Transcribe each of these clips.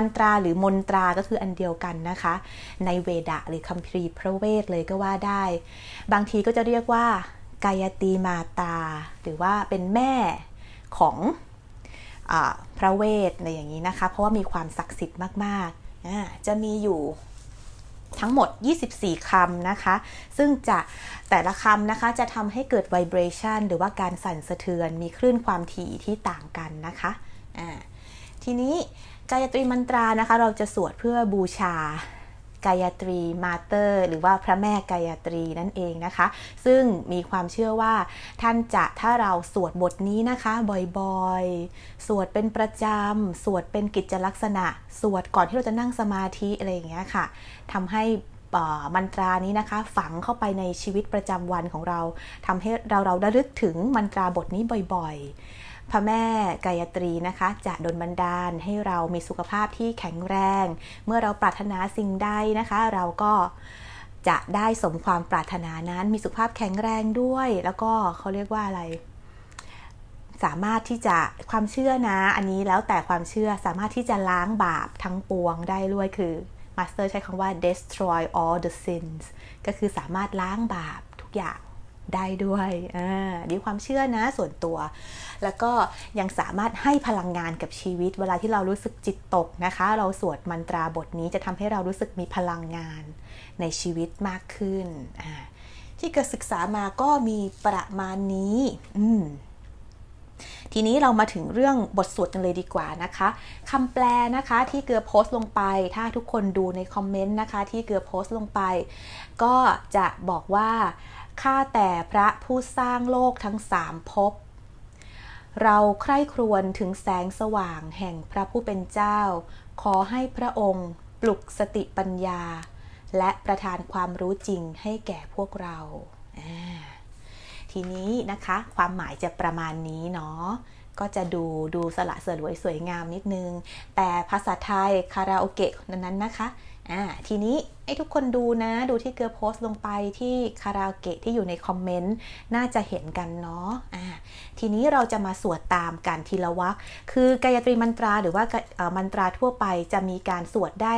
มันตราหรือมนตราก็คืออันเดียวกันนะคะ ในเวดะหรือคัมภีร์พระเวทเลยก็ว่าได้ บางทีก็จะเรียกว่ากายตีมาตา หรือว่าเป็นแม่ของอพระเวทอะไรอย่างนี้นะคะ เพราะว่ามีความศักดิ์สิทธิ์มากๆ จะมีอยู่ทั้งหมด 24 คำนะคะ ซึ่งจะแต่ละคำนะคะจะทำให้เกิด vibration หรือว่าการสั่นสะเทือน มีคลื่นความถี่ที่ต่างกันนะคะ ทีนี้ กายตรีมันตรานะคะ เราจะสวดเพื่อบูชากายตรีมาเตอร์ หรือว่าพระแม่กายตรีนั่นเองนะคะ ซึ่งมีความเชื่อว่าท่านจะถ้าเราสวดบทนี้นะคะบ่อยๆ สวดเป็นประจำ สวดเป็นกิจลักษณะ สวดก่อนที่เราจะนั่งสมาธิอะไรอย่างเงี้ยค่ะทำให้มันตรานี้นะคะ ฝังเข้าไปในชีวิตประจำวันของเราทำให้เราเราระลึกถึงมันตราบทนี้บ่อยๆ พระแม่กายตรีนะคะ จะดลบันดาลให้เรามีสุขภาพที่แข็งแรง เมื่อเราปรารถนาสิ่งใดนะคะ เราก็จะได้สมความปรารถนานั้นมีสุขภาพแข็งแรงด้วย แล้วก็เขาเรียกว่าอะไร สามารถที่จะความเชื่อนะ อันนี้แล้วแต่ความเชื่อสามารถที่จะล้างบาปทั้งปวงได้ด้วยคือมาสเตอร์ใช้คำว่า destroy all the sins ก็คือสามารถล้างบาปทุกอย่าง ได้ด้วยอ่าดีความเชื่อนะส่วนตัว แล้วก็ยังสามารถให้พลังงานกับชีวิต เวลาที่เรารู้สึกจิตตกนะคะ เราสวดมนตราบทนี้จะทำให้เรารู้สึกมีพลังงานในชีวิตมากขึ้น ที่เกิดศึกษามาก็มีประมาณนี้อืมทีนี้เรามาถึงเรื่องบทสวดกันเลยดีกว่านะคะคำแปลนะคะที่เกือโพสต์ลงไป ถ้าทุกคนดูในคอมเมนต์นะคะ ที่เกือโพสต์ลงไป ก็จะบอกว่า ข้าแต่พระผู้สร้างโลกทั้งสามภพ เราใคร่ครวญถึงแสงสว่างแห่งพระผู้เป็นเจ้า ขอให้พระองค์ ปลุกสติปัญญา และประทานความรู้จริงให้แก่พวกเรา ทีนี้นะคะความหมายจะประมาณนี้เนาะก็จะดูดูสละสลวยสวยงามนิดนึง แต่ภาษาไทยคาราโอเกะนั้นนะคะ อ่าทีนี้ให้ทุกคนดูนะ ดูที่เกลือโพสต์ลงไปที่คาราโอเกะที่อยู่ในคอมเมนต์น่าจะเห็นกันเนาะอ่าทีนี้เราจะมาสวดตามกันทีละวักคือกายตรีมันตราหรือว่ามันตราทั่วไปจะมีการสวดได้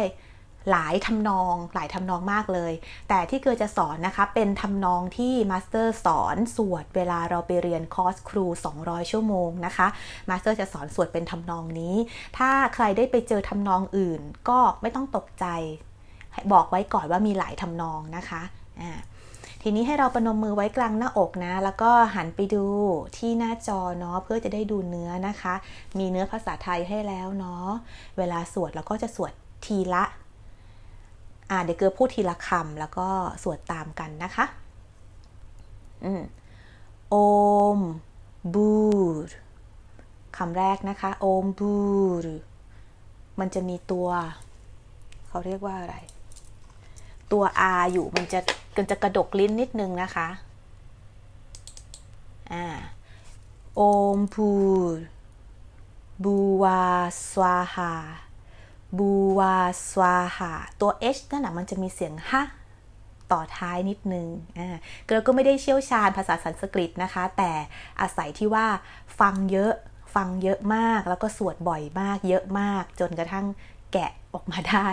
หลายทำนองหลายทำนองมากเลย แต่ที่เกอจะสอนนะคะเป็นทำนองที่มาสเตอร์สอนสวดเวลาเราไปเรียนคอร์สครู 200 ชั่วโมงนะคะมาสเตอร์จะสอนสวดเป็นทำนองนี้ ถ้าใครได้ไปเจอทำนองอื่น ก็ไม่ต้องตกใจ บอกไว้ก่อนว่ามีหลายทำนองนะคะอ่าทีนี้ให้เราประนมมือไว้กลางหน้าอกนะ แล้วก็หันไปดูที่หน้าจอเนาะเพื่อจะได้ดูเนื้อนะคะ มีเนื้อภาษาไทยให้แล้วเนาะเวลาสวดเราก็จะสวดทีละ อ่าเดี๋ยวเกอพูดทีละคำแล้วก็สวดตามกันนะคะอืมโอมบูรคำแรกนะคะโอมบูรมันจะมีตัว เขาเรียกว่าอะไร ตัว R อยู่มันจะกันจะกระดกลิ้นนิดนึงนะคะอ่าโอมพูบูวาสวาหา บูวาสวาหาตัว H นั่นแหะมันจะมีเสียงฮะต่อท้ายนิดนึงอ่าเกลก็ไม่ได้เชี่ยวชาญภาษาสันสกฤตนะคะ แต่อาศัยที่ว่าฟังเยอะฟังเยอะมาก แล้วก็สวดบ่อยมาก เยอะมาก จนกระทั่งแกะออกมาได้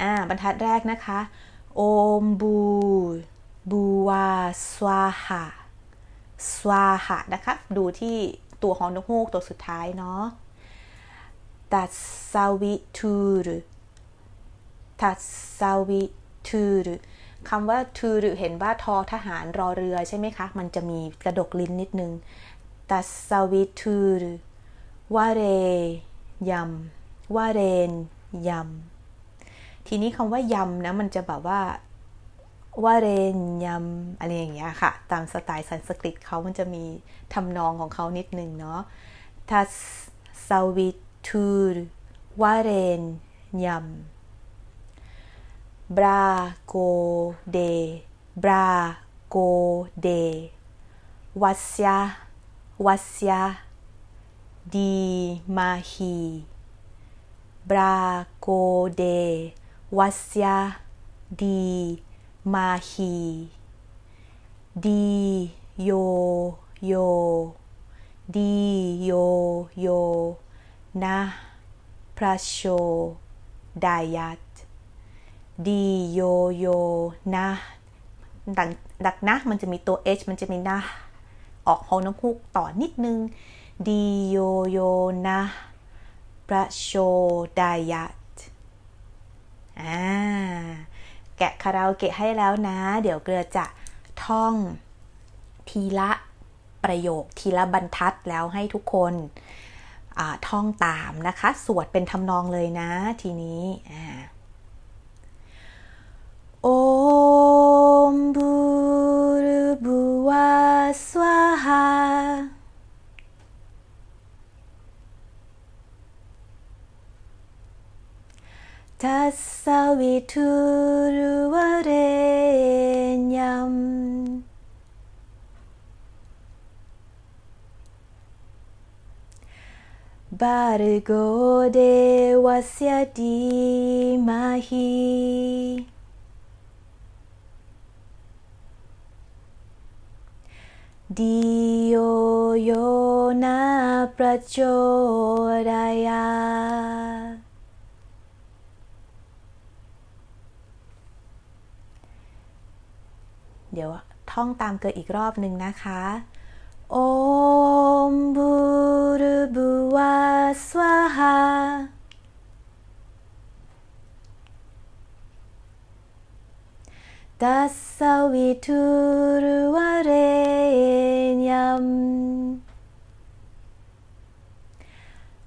อ่าบรรทัดแรกนะคะ โอมบูบูวาสวาหาสวาหะนะคะ ดูที่ตัวขอนกฮูกตัวสุดท้ายเนาะ ตัสซาวิทูรตัสซาวิทูรคำว่าทูรเห็นว่าทอทหารรอเรือใช่ไหมคะ มันจะมีกระดกลิ้นนิดนึงตัสซาวิทูรวาเรยำวาเรนยำทีนี้คำว่ายำนะมันจะแบบว่าว่าเรนยำอะไรอย่างเงี้ยค่ะ ตามสไตล์สันสกฤตเขามันจะมีทำนองของเขานิดนึงเนาะทัสซาวิต ทูรวาเรนยำบราโกเดบราโกเดวัสยาวัสยาดีมาฮีบราโกเดวัสยาดีมาฮีดีโยโยดีโยโย นะพระโชดายัตดีโยโยนะดังดักนะมันจะมีตัว h มันจะมีนะ ออกฮองน้ำพุกต่อนิดนึง ดีโยโยนะประโชดายัตอ่าแกะคาราโอเกะให้แล้วนะ เดี๋ยวเกลือจะท่อง ทีละประโยคทีละบรรทัดแล้วให้ทุกคน ท่องตามนะคะ สวดเป็นทำนองเลยนะทีนี้โอมบูรบูวาสวาหาทัสสวิทุรุวเรญยัม Bargo Devasya Dimahi Diyo Yona Prachodaya Điều เดี๋ยวท่องตามเกิดอีกรอบหนึ่งนะคะ Om Bhurabhuva Swaha. Tasaviturvarenyam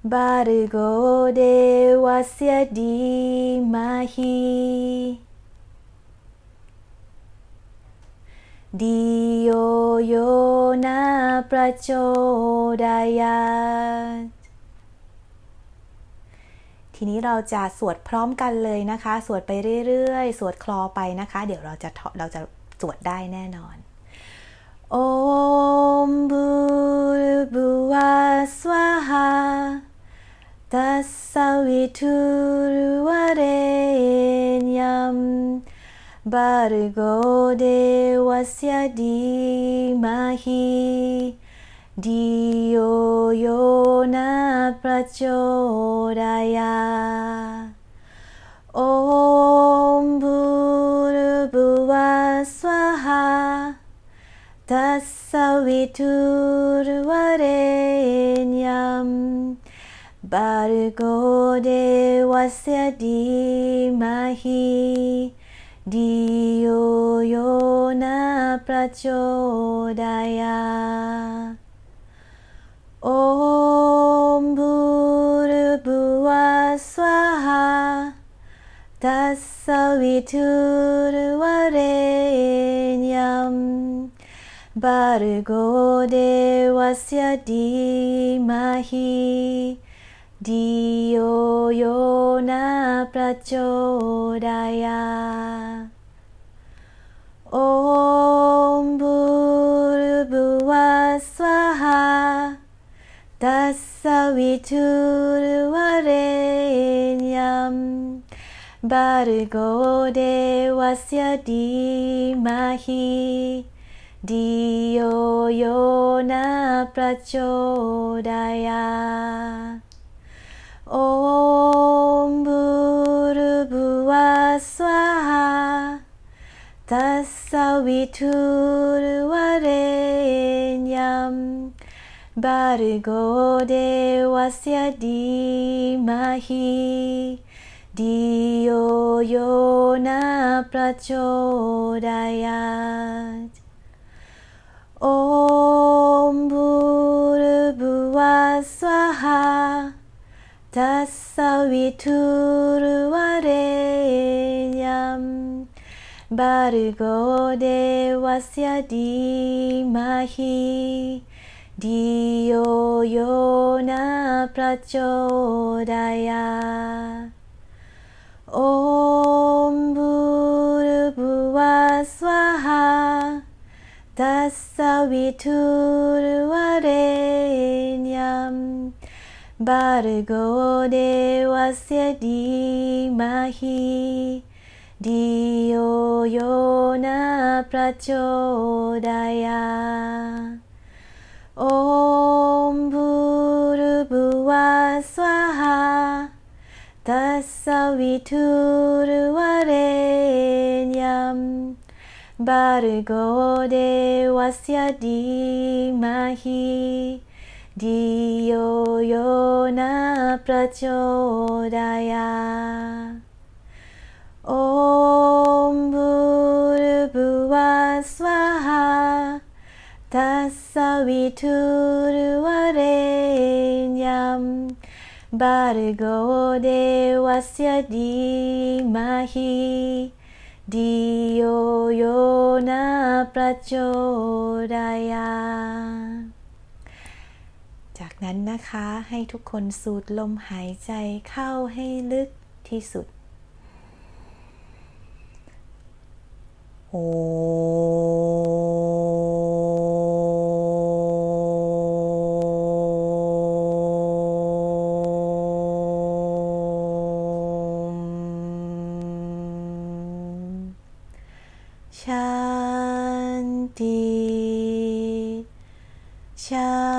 Bargo Devasya Dimahi Dio Yona Prachodayat ทีนี้เราจะสวดพร้อมกันเลยนะคะ สวดไปเรื่อยๆ สวดคลอไปนะคะ เดี๋ยวเราจะเราจะสวดได้แน่นอน โอมบุบุวาสวาหาตัสสวิทุรุวเรนยัม Bargo Devasya Dimahi Diyo Yona Prachodaya Om Bhurabhuva Swaha Tasaviturvarenyam Bargo Devasya Dimahi Diyo yona Prachodaya Om Bhurabhuva Swaha Tasaviturvarenyam Bargo Devasya Dimahi Dio Yona Prachodaya Om Bhurabhuva Swaha Tasaviturvarenyam Bargo Devasya Dimahi Dio Yona Prachodaya オンブルブワスワハタッサウィトゥルワレニャムバルゴデワスヤディマヒディオヨナプラチョーダヤオ Tasaviturvarenyam Bargo Devasya Dimahi Dio Yona Prachodaya Om Bhurabhuva Swaha Tasaviturvarenyam Bargo Devasya Dimahi Dio Yona Prachodaya Om Bhurabhuva Swaha ตัสสวิทุ รุวะเรญยัมบาร์โกเดวัสยดีมาหิดิโยโย นาประโจดายา Om Bhurabhuva Swaha Tassaviturvarenyam Bhargo Devasya Dhimahi Diyo Yona Prachodaya จากนั้นนะคะให้ทุกคนสูดลมหายใจเข้าให้ลึกที่สุด โอมชันติ ชั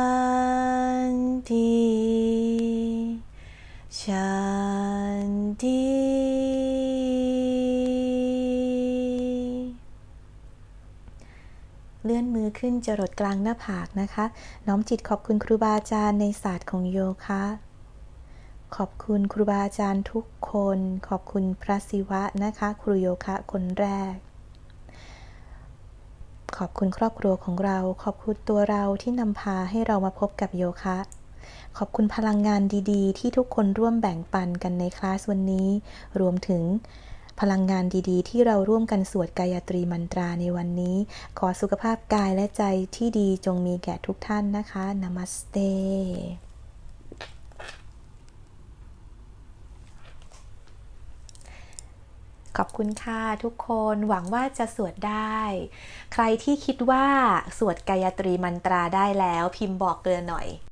ขึ้นจรดกลางหน้าผากนะคะ น้อมจิตขอบคุณครูบาอาจารย์ในศาสตร์ของโยคะขอบคุณครูบาอาจารย์ทุกคน ขอบคุณพระศิวะนะคะ ครูโยคะคนแรก ขอบคุณครอบครัวของเรา ขอบคุณตัวเราที่นำพาให้เรามาพบกับโยคะ ขอบคุณพลังงานดีๆ ที่ทุกคนร่วมแบ่งปันกันในคลาสวันนี้ รวมถึง พลังงานดีๆ ที่เราร่วมกันสวดกายตรีมันตราในวันนี้ ขอสุขภาพกายและใจที่ดีจงมีแก่ทุกท่านนะคะนามัสเตขอบคุณค่ะทุกคนหวังว่าจะสวดได้ ใครที่คิดว่าสวดกายตรีมันตราได้แล้วพิมพ์บอกเกลือหน่อย